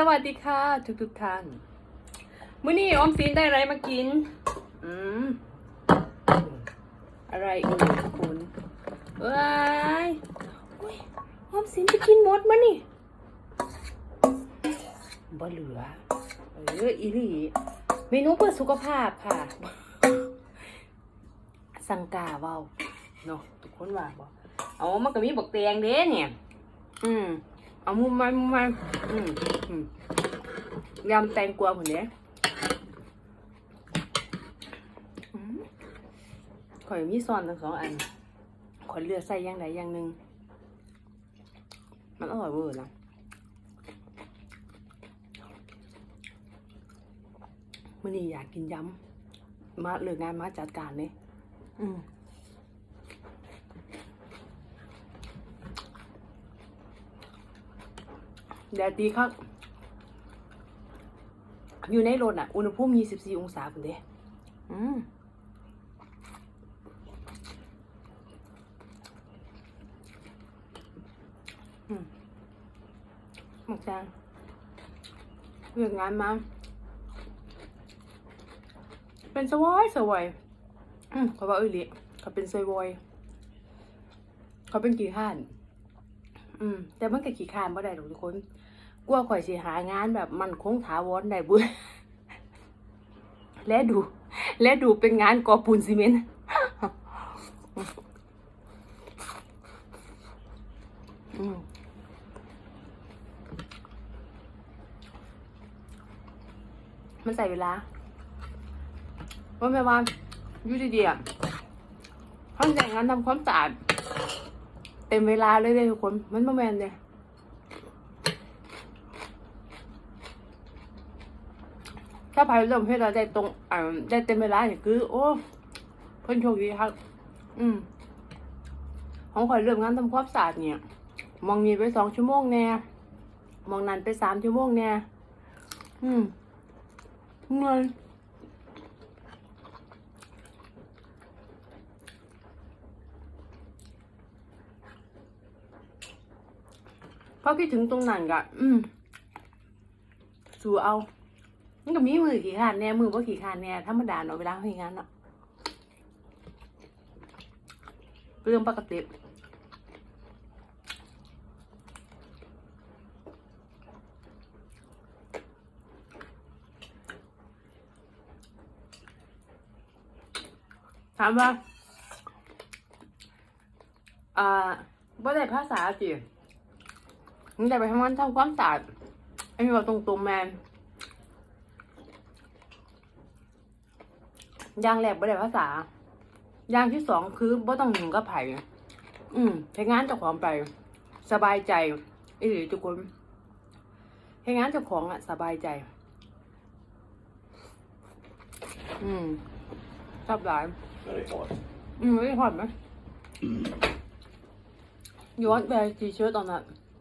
สวัสดีค่ะ ทุกทุกๆท่านมื้อนี้ออมสินได้อะไรมากิน อืม อะไรอ่ยคุณว้ายอุ๊ยออมสินจะกินหมดมั้นี่บ่เหลือ เอออีหลีเมนูเพื่อสุขภาพค่ะ สังกาเว้าเนาะทุกคนว่าบ่เอามันก็มีบักแตงเด้เนี่ย อืม เอามุมมามุมมาอืมอืมยำแตงกวาคนเนี้ยข่อยมีซอนทั้งสองอันข่อยเลือกใส่ย่างใดอย่างหนึ่งมันอร่อยเวอร์นะมื่อนี้อยากกินยำมาเลิกงานมาจัดการเลยอืม แดดดีครับอยู่ในรถอะ อุณหภูมิ24องศาคุณเด้อืมอืมหมกจางเรื่องงานมาเป็นสวอยสวอยอืมเขาบอกเอ้ยลิเขาเป็นสวอยเขาเป็นกี่ข้าน อืม แต่มันก็ขี้ข้านบ่ได้หรอกทุกคนกลัวข่อยสิหางานแบบมันคงถาวรได้บุและดู และดูเป็นงานก่อปูนซีเมนต์มันใส่เวลาว่าแม่ว่าอยู่ดีๆอะห้องแต่งงานทำความสะอาด เต็มเวลาเลยเลยทุกคน มันประมาณเนี่ยถ้าภายเริ่มให้เราได้ตรงอ่าได้เต็มเวลาเนี่ยคือ โอ้เพิ่นโชคดีครับ อืมของข่อยเริ่มงานทำความสะอาดเนี่ย มองนี้ไปสองชั่วโมงแน่มองนั้นไปสามชั่วโมงแน่อืมเงิน พอคิดถึงตรงนั้นกะอืมสูเอามันก็มีมือขี่ขานแน่มือว่าขี่ขานแน่ธรรมดาเนาะเวลาเฮ็ดงานเนาะเรื่องปกติถามว่าอ่าบ่ได้ภาษาจิ มึงได้ไปทำงานทำความสะอาดอันนี้ว่าตรงๆแมนอย่างแรกบ่ได้ภาษาอย่างที่สองคือบ่ต้องหนุงกับไผอืมใช้งานเจ้าของไป สบายใจอีหลีทุกคนใช้งานเจ้าของอะสบายใจ อืมชอบหลาย Very hot. อืมไม่หอมไหม You want wear t-shirt or not Really? You want wear t-shirt Change shirt นะมีแต่หมูนะพี่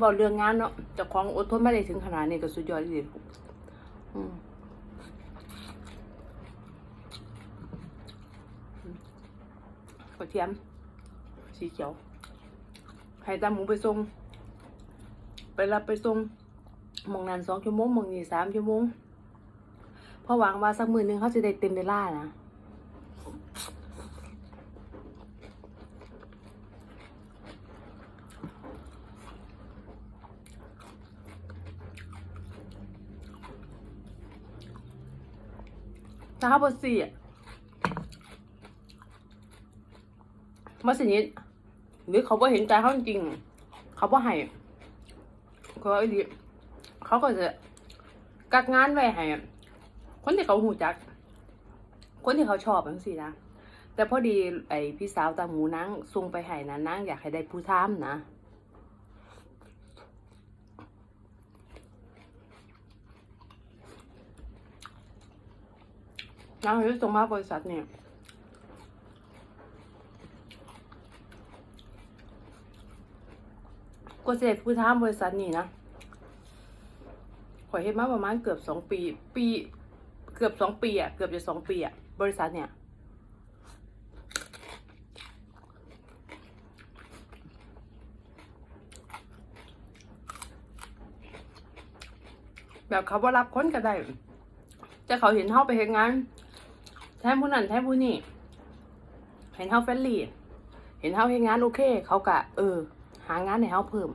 บอกเรื่องงานเนาะเจะของอดทนไม่ได้ถึงขนาดนี้ก็สุดยอดเลยอืมกระเทียม สีเขียวให้ตามหมูไปส่งไปรับไปส่งมองนั้นสองชั่วโมงมองนี้สามชั่วโมงเพราะหวังว่าสักมือหนึงเขาจะได้เต็มเวลานะ ถ้าเขาบอสี่อะมาสินิทหรือเขาบ่เห็นใจเขาจริง เขาบ่ให้เขาไอ้ดิเขาก็จะกักงานไว้ให้คนที่เขาหูจัก คนที่เขาชอบจังซี่นะแต่พอดีไอพี่สาวตาหมูนางส่งไปให้นะนางอยากให้ได้ผู้ทามนะ นางเลยส่งมาบริษัทเนี่ยก็เสร็จผู้ทามบริษัทนี่นะข่อยเฮ็ดมาประมาณเกือบสองปี ปี เกือบสองปีอะ เกือบจะสองปีอะ บริษัทเนี่ยแบบเขาว่ารับคนก็ได้ แต่เขาเห็นเขาไปเห็นงาน แทนผู้นั้นแทนผู้นี้เห็นเขาเฟรนลี่ เห็นเขาเห็นงานโอเค เขากะเออ หางานให้เขาเพิ่ม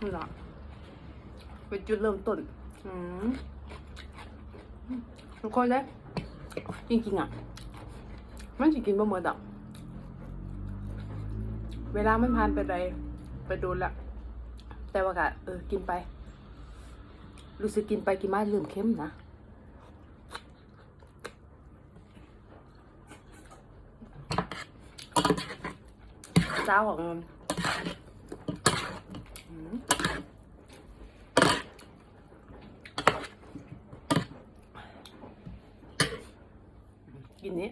นี่แหละเป็นจุดเริ่มต้น อืมทุกคนเลยจริงๆอะ มันจะกินบะหมี่ดอกเวลามันผ่านไปไปไปโดนละแต่ว่ากะเออ กินไป รู้สึกกินไปกินมาเริ่มเข้มนะเจ้าของมันอืมกินนี้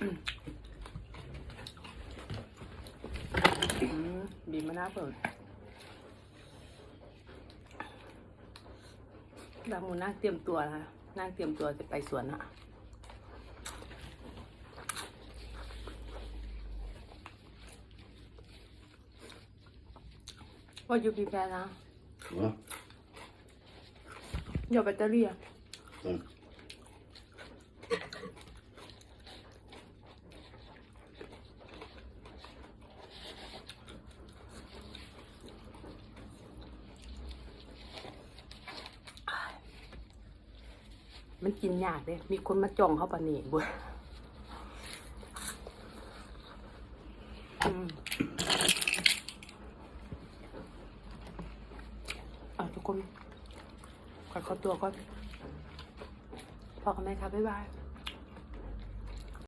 อืม บีบมะนาวเปิดดามูนั่งเตรียมตัวนะคะนั่งเตรียมตัวจะไปสวนอะ What you prepare now? Va? Your batteria. Tack. มันกินยากเลยมีคนมาจ้องเข้าปะนี่บุญอืมอะทุกคนขอขอตัวก่อนพอกันไหมครับบ๊ายบาย